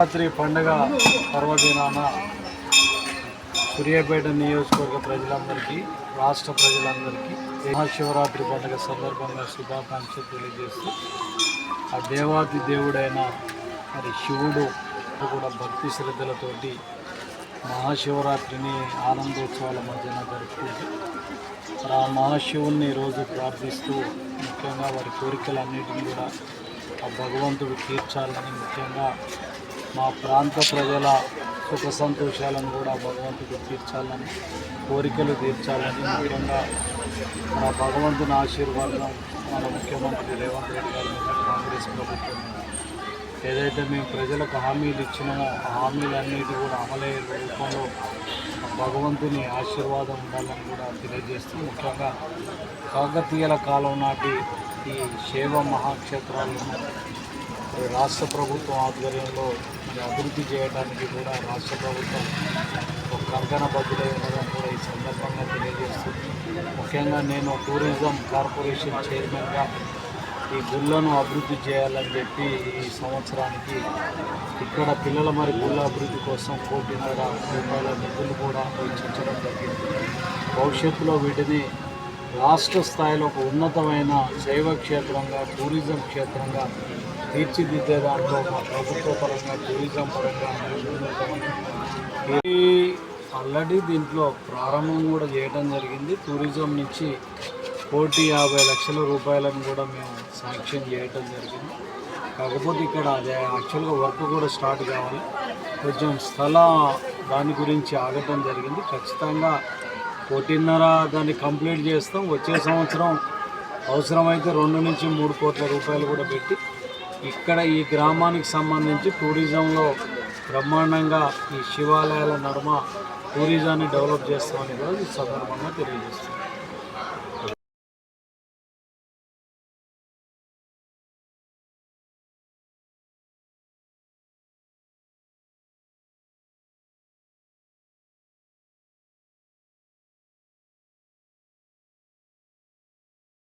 రాత్రి పండుగ పర్వదినాన సూర్యాపేట నియోజకవర్గ ప్రజలందరికీ రాష్ట్ర ప్రజలందరికీ మహాశివరాత్రి పండుగ సందర్భంగా శుభాకాంక్షలు తెలియజేస్తూ ఆ దేవాది దేవుడైన మరి శివుడు కూడా భక్తి శ్రద్ధలతోటి మహాశివరాత్రిని ఆనందోత్సవాల మధ్యన జరుపుకుంటూ ఆ మహాశివుణ్ణి రోజు ప్రార్థిస్తూ ముఖ్యంగా వారి కోరికలన్నిటిని కూడా ఆ భగవంతుడు తీర్చాలని ముఖ్యంగా మా ప్రాంత ప్రజల సుఖ సంతోషాలను కూడా భగవంతుడు తీర్చాలని కోరికలు తీర్చాలని ముఖ్యంగా మన భగవంతుని ఆశీర్వాదం మన ముఖ్యమంత్రి రేవంత్ రెడ్డి గారి కాంగ్రెస్ ప్రభుత్వం ఏదైతే మేము ప్రజలకు హామీలు ఇచ్చినామో ఆ హామీలన్నిటి కూడా అమలయ్యే రూపంలో భగవంతుని ఆశీర్వాదం ఉండాలని కూడా తెలియజేస్తూ ముఖ్యంగా కాకతీయుల కాలం నాటి ఈ శైవ మహాక్షేత్రాలను రాష్ట్ర ప్రభుత్వం ఆధ్వర్యంలో మరి అభివృద్ధి చేయడానికి కూడా రాష్ట్ర ప్రభుత్వం ఒక కంకణ బద్దులై ఉండడం కూడా ఈ సందర్భంగా తెలియజేస్తూ ముఖ్యంగా నేను టూరిజం కార్పొరేషన్ చైర్మన్గా ఈ గుళ్ళను అభివృద్ధి చేయాలని చెప్పి ఈ సంవత్సరానికి ఇక్కడ పిల్లల మరి గుళ్ళ అభివృద్ధి కోసం కోటిన్నర రూపాయల నిధులు కూడా వెచ్చించడం జరిగింది. భవిష్యత్తులో వీటిని రాష్ట్ర స్థాయిలో ఒక ఉన్నతమైన శైవ క్షేత్రంగా టూరిజం క్షేత్రంగా తీర్చిదిద్దే దాంట్లో మా ప్రభుత్వ పరంగా టూరిజం పరంగా ఆల్రెడీ దీంట్లో ప్రారంభం కూడా చేయడం జరిగింది. టూరిజం నుంచి కోటి యాభై లక్షల రూపాయలను కూడా మేము శాంక్షన్ చేయటం జరిగింది. కాకపోతే ఇక్కడ అదే యాక్చువల్గా వర్క్ కూడా స్టార్ట్ కావాలి. కొంచెం స్థల దాని గురించి ఆగటం జరిగింది. ఖచ్చితంగా కోటిన్నర దాన్ని కంప్లీట్ చేస్తాం. వచ్చే సంవత్సరం అవసరమైతే రెండు నుంచి మూడు కోట్ల రూపాయలు కూడా పెట్టి ఇక్కడ ఈ గ్రామానికి సంబంధించి టూరిజంలో బ్రహ్మాండంగా ఈ శివాలయాల నడుమ టూరిజాన్ని డెవలప్ చేస్తామని కూడా ఈ సందర్భంగా తెలియజేస్తున్నాం